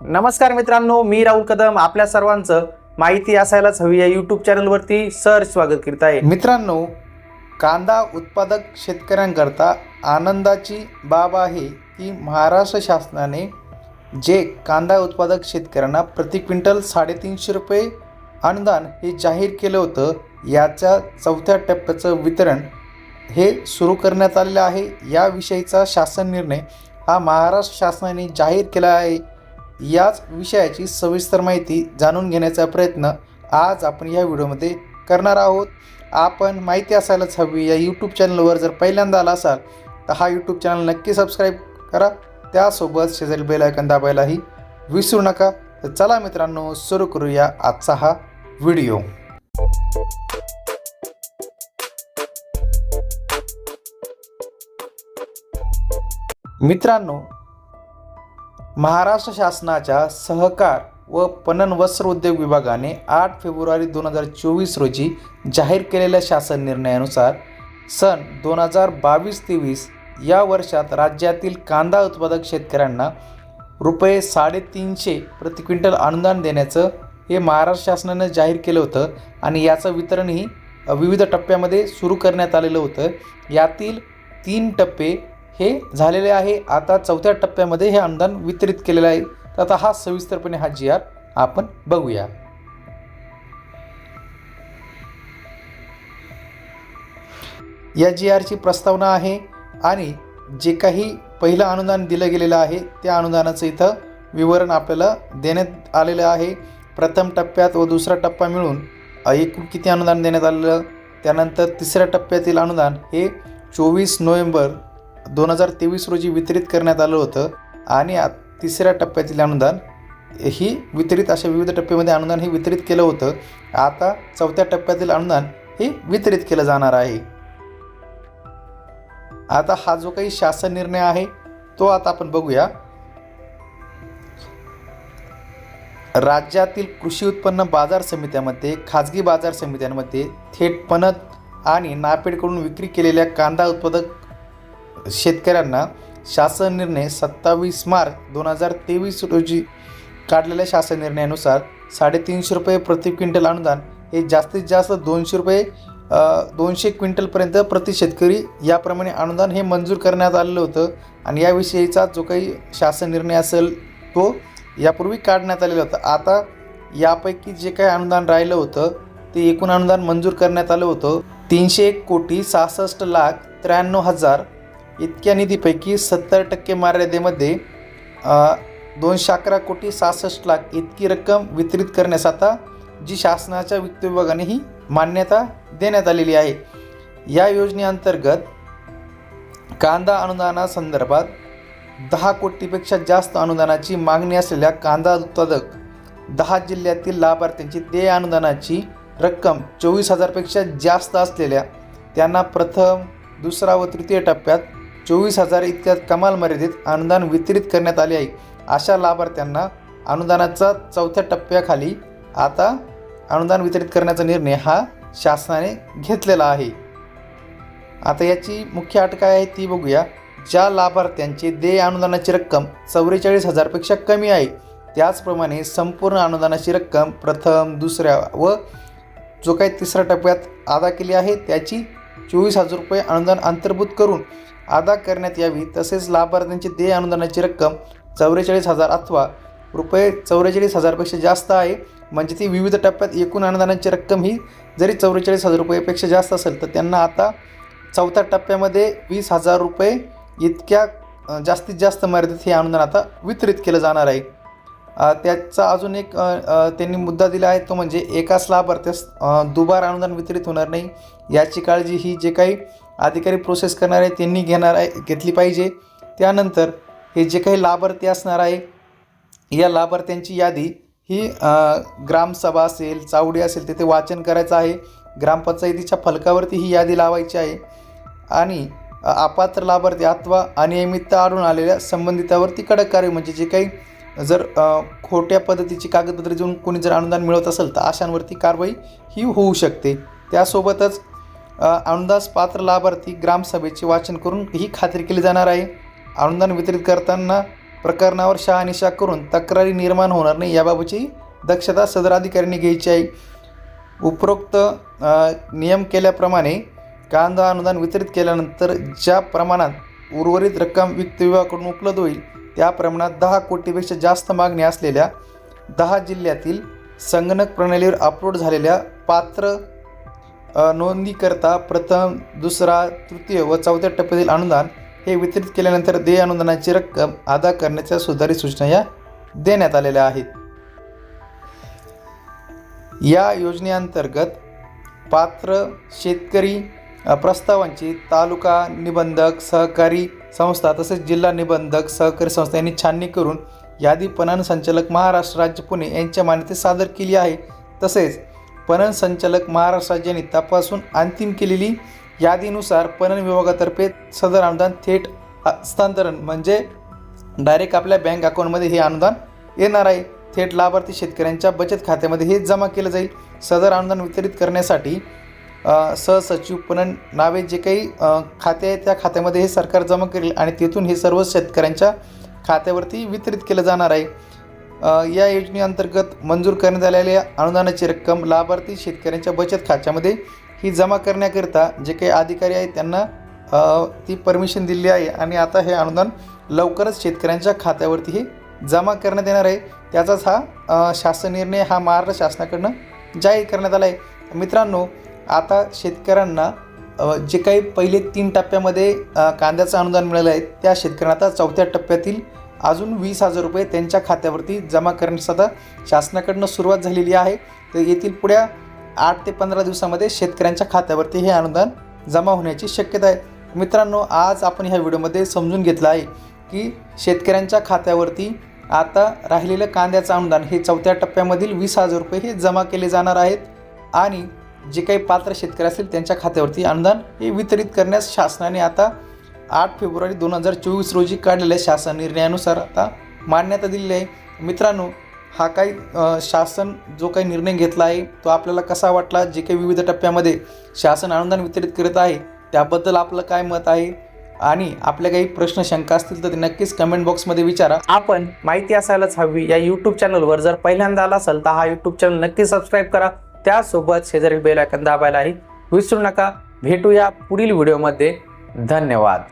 नमस्कार मित्रांनो मी राहुल कदम. आपल्या सर्वांचं माहिती असायलाच हवी या यूट्यूब चॅनलवरती सर स्वागत करीत आहे मित्रांनो कांदा उत्पादक शेतकऱ्यांकरता आनंदाची बाब आहे की महाराष्ट्र शासनाने जे कांदा उत्पादक शेतकऱ्यांना प्रति क्विंटल साडेतीनशे रुपये अनुदान हे जाहीर केलं होतं याच्या चौथ्या टप्प्याचं वितरण हे सुरू करण्यात आलेलं आहे. याविषयीचा शासन निर्णय हा महाराष्ट्र शासनाने जाहीर केला आहे. याच विषयाची सविस्तर माहिती जाणून घेण्याचा प्रयत्न आज आपण या व्हिडिओमध्ये करणार आहोत. आपण माहिती असायलाच हवी या यूट्यूब चॅनलवर जर पहिल्यांदा आला असाल तर हा यूट्यूब चॅनल नक्की सबस्क्राईब करा. त्यासोबत शेजारी बेलायकन दाबायलाही विसरू नका. तर चला मित्रांनो सुरू करूया आजचा हा व्हिडिओ. मित्रांनो महाराष्ट्र शासनाच्या सहकार व पणन वस्त्र उद्योग विभागाने आठ फेब्रुवारी दोन हजार चोवीस रोजी जाहीर केलेल्या शासन निर्णयानुसार सन दोन हजार बावीस तेवीस या वर्षात राज्यातील कांदा उत्पादक शेतकऱ्यांना रुपये साडेतीनशे प्रति क्विंटल अनुदान देण्याचं हे महाराष्ट्र शासनानं जाहीर केलं होतं आणि याचं वितरणही विविध टप्प्यामध्ये सुरू करण्यात आलेलं होतं. यातील तीन टप्पे हे झालेले आहे. आता चौथ्या टप्प्यामध्ये हे अनुदान वितरित केलेलं आहे. तर आता हा सविस्तरपणे हा जी आर आपण बघूया. या जी आरची प्रस्तावना आहे आणि जे काही पहिलं अनुदान दिलं गेलेलं आहे त्या अनुदानाचं इथं विवरण आपल्याला देण्यात आलेलं आहे. प्रथम टप्प्यात व दुसरा टप्पा मिळून एकूण किती अनुदान देण्यात आलेलं? त्यानंतर तिसऱ्या टप्प्यातील अनुदान हे चोवीस नोव्हेंबर दोन हजार तेवीस रोजी वितरित करण्यात आलं होतं आणि तिसऱ्या टप्प्यातील अनुदान ही वितरित अशा विविध टप्प्यामध्ये अनुदान हे वितरित केलं होतं. आता चौथ्या टप्प्यातील अनुदान हे वितरित केलं जाणार आहे. आता हा जो काही शासन निर्णय आहे तो आता आपण बघूया. राज्यातील कृषी उत्पन्न बाजार समित्यामध्ये खाजगी बाजार समित्यांमध्ये थेट पणत आणि नापेडकडून विक्री केलेल्या कांदा उत्पादक शेतकऱ्यांना शासन निर्णय सत्तावीस मार्च दोन हजार तेवीस रोजी काढलेल्या शासन निर्णयानुसार साडेतीनशे रुपये प्रति क्विंटल अनुदान हे जास्तीत जास्त दोनशे रुपये दोनशे क्विंटलपर्यंत प्रति शेतकरी याप्रमाणे अनुदान हे मंजूर करण्यात आलेलं होतं आणि याविषयीचा जो काही शासन निर्णय असेल तो यापूर्वी काढण्यात आलेला होता. आता यापैकी जे काही अनुदान राहिलं होतं ते एकूण अनुदान मंजूर करण्यात आलं होतं. तीनशे एक कोटी सहासष्ट लाख त्र्याण्णव हजार इतक्या निधीपैकी सत्तर टक्के मर्यादेमध्ये दोनशे अकरा कोटी सहासष्ट लाख इतकी रक्कम वितरित करण्यास आता जी शासनाच्या वित्त विभागाने ही मान्यता देण्यात आलेली आहे. या योजनेअंतर्गत कांदा अनुदानासंदर्भात दहा कोटीपेक्षा जास्त अनुदानाची मागणी असलेल्या कांदा उत्पादक दहा जिल्ह्यातील लाभार्थ्यांची देय अनुदानाची रक्कम चोवीस हजारपेक्षा जास्त असलेल्या त्यांना प्रथम दुसरा व तृतीय टप्प्यात चोवीस हजार इतक्या कमाल मर्यादित अनुदान वितरित करण्यात आले आहे. अशा लाभार्थ्यांना अनुदानाचा चौथ्या टप्प्याखाली आता अनुदान वितरित करण्याचा निर्णय हा शासनाने घेतलेला आहे. आता याची मुख्य अट काय आहे ती बघूया. ज्या लाभार्थ्यांची देय अनुदानाची रक्कम चौवेचाळीस हजारपेक्षा कमी आहे त्याचप्रमाणे संपूर्ण अनुदानाची रक्कम प्रथम दुसऱ्या व जो काही तिसऱ्या टप्प्यात अदा केली आहे त्याची चोवीस हजार रुपये अनुदान अंतर्भूत करून अदा करण्यात यावी. तसेच लाभार्थ्यांची देय अनुदानाची रक्कम चौवेचाळीस हजार अथवा रुपये चौवेचाळीस हजारपेक्षा जास्त आहे. म्हणजे ती विविध टप्प्यात एकूण अनुदानाची रक्कम ही जरी चौवेचाळीस हजार रुपयेपेक्षा जास्त असेल तर त्यांना आता चौथ्या टप्प्यामध्ये वीस हजार रुपये इतक्या जास्तीत जास्त मर्यादित हे अनुदान आता वितरित केलं जाणार आहे. त्याचा अजून एक त्यांनी मुद्दा दिला आहे तो म्हणजे एकाच लाभार्थ्यास दुबार अनुदान वितरित होणार नाही. याची काळजी ही जे काही अधिकारी प्रोसेस करणार आहे त्यांनी घेणार आहे घेतली पाहिजे. त्यानंतर हे जे काही लाभार्थी असणार आहे या लाभार्थ्यांची यादी ही ग्रामसभा असेल चावडी असेल तिथे वाचन करायचं आहे. ग्रामपंचायतीच्या फलकावरती ही यादी लावायची आहे. आणि अपात्र लाभार्थी अथवा अनियमितता आढळून आलेल्या संबंधितावरती कडक कार्य म्हणजे जे काही जर खोट्या पद्धतीची कागदपत्रे देऊन कोणी जर अनुदान मिळवत असेल तर अशांवरती कारवाई ही होऊ शकते. त्यासोबतच अनुदास पात्र लाभार्थी ग्रामसभेचे वाचन करून ही खात्री केली जाणार आहे. अनुदान वितरित करताना प्रकरणावर शहानिशा करून तक्रारी निर्माण होणार नाही याबाबतची दक्षता सदर अधिकाऱ्यांनी घ्यायची आहे. उपरोक्त नियम केल्याप्रमाणे कांदा अनुदान वितरित केल्यानंतर ज्या प्रमाणात उर्वरित रक्कम वित्त विभागाकडून उपलब्ध होईल त्या प्रमाणात दहा कोटीपेक्षा जास्त मागणी असलेल्या दहा जिल्ह्यातील संगणक प्रणालीवर अपलोड झालेल्या पात्र नोंदीकरता प्रथम दुसरा तृतीय व चौथ्या टप्प्यातील अनुदान हे वितरित केल्यानंतर देय अनुदानाची रक्कम अदा करण्याच्या सुधारित सूचना या देण्यात आलेल्या आहेत. या योजनेअंतर्गत पात्र शेतकरी प्रस्तावांची तालुका निबंधक सहकारी संस्था तसेच जिल्हा निबंधक सहकारी संस्था यांनी छाननी करून यादी पणन संचालक महाराष्ट्र राज्य पुणे यांच्या मान्यते सादर केली आहे. तसेच पणन संचालक महाराष्ट्र राज्याने तपासून अंतिम केलेली यादीनुसार पणन विभागातर्फे सदर अनुदान थेट हस्तांतरण म्हणजे डायरेक्ट आपल्या बँक अकाउंटमध्ये हे अनुदान येणार आहे. थेट लाभार्थी शेतकऱ्यांच्या बचत खात्यामध्ये हे जमा केलं जाईल. सदर अनुदान वितरित करण्यासाठी सहसचिव पणन नावे जे काही खाते आहे त्या खात्यामध्ये हे सरकार जमा करेल आणि तिथून हे सर्व शेतकऱ्यांच्या खात्यावरती वितरित केलं जाणार आहे. या योजनेअंतर्गत मंजूर करण्यात आलेल्या अनुदानाची रक्कम लाभार्थी शेतकऱ्यांच्या बचत खात्यामध्ये ही जमा करण्याकरिता जे काही अधिकारी आहेत त्यांना ती परमिशन दिली आहे आणि आता हे अनुदान लवकरच शेतकऱ्यांच्या खात्यावरती हे जमा करण्यात येणार आहे. त्याचाच हा शासन निर्णय हा महाराष्ट्र शासनाकडनं जाहीर करण्यात आला आहे. मित्रांनो आता शेतकऱ्यांना जे काही पहिले तीन टप्प्यामध्ये कांद्याचं अनुदान मिळालं आहे त्या शेतकऱ्यांना आता चौथ्या टप्प्यातील अजून वीस हजार रुपये त्यांच्या खात्यावरती जमा करण्यास आता शासनाकडनं सुरुवात झालेली आहे. तर येथील पुढ्या आठ ते पंधरा दिवसामध्ये शेतकऱ्यांच्या खात्यावरती हे अनुदान जमा होण्याची शक्यता आहे. मित्रांनो आज आपण ह्या व्हिडिओमध्ये समजून घेतलं आहे की शेतकऱ्यांच्या खात्यावरती आता राहिलेलं कांद्याचं अनुदान हे चौथ्या टप्प्यामधील वीस हजार रुपये हे जमा केले जाणार आहेत आणि जे काही पात्र शेतकरी असतील त्यांच्या खात्यावरती अनुदान हे वितरित करण्यास शासनाने आता आठ फेब्रुवारी दोन हजार चोवीस रोजी काढलेल्या शासन निर्णयानुसार आता मान्यता दिलेली आहे. मित्रांनो हा काही शासन जो काही निर्णय घेतला आहे तो आपल्याला कसा वाटला? जे काही विविध टप्प्यामध्ये शासन अनुदान वितरित करत आहे त्याबद्दल आपलं काय मत आहे? आणि आपल्या काही प्रश्न शंका असतील तर ते नक्कीच कमेंट बॉक्समध्ये विचारा. आपण माहिती असायलाच हवी. या यूट्यूब चॅनलवर जर पहिल्यांदा आला असेल तर हा यूट्यूब चॅनल नक्की सबस्क्राईब करा. त्यासोबत शेजारी बेल आयकन दाबायलाही विसरू नका. भेटूया पुढील व्हिडिओमध्ये. धन्यवाद.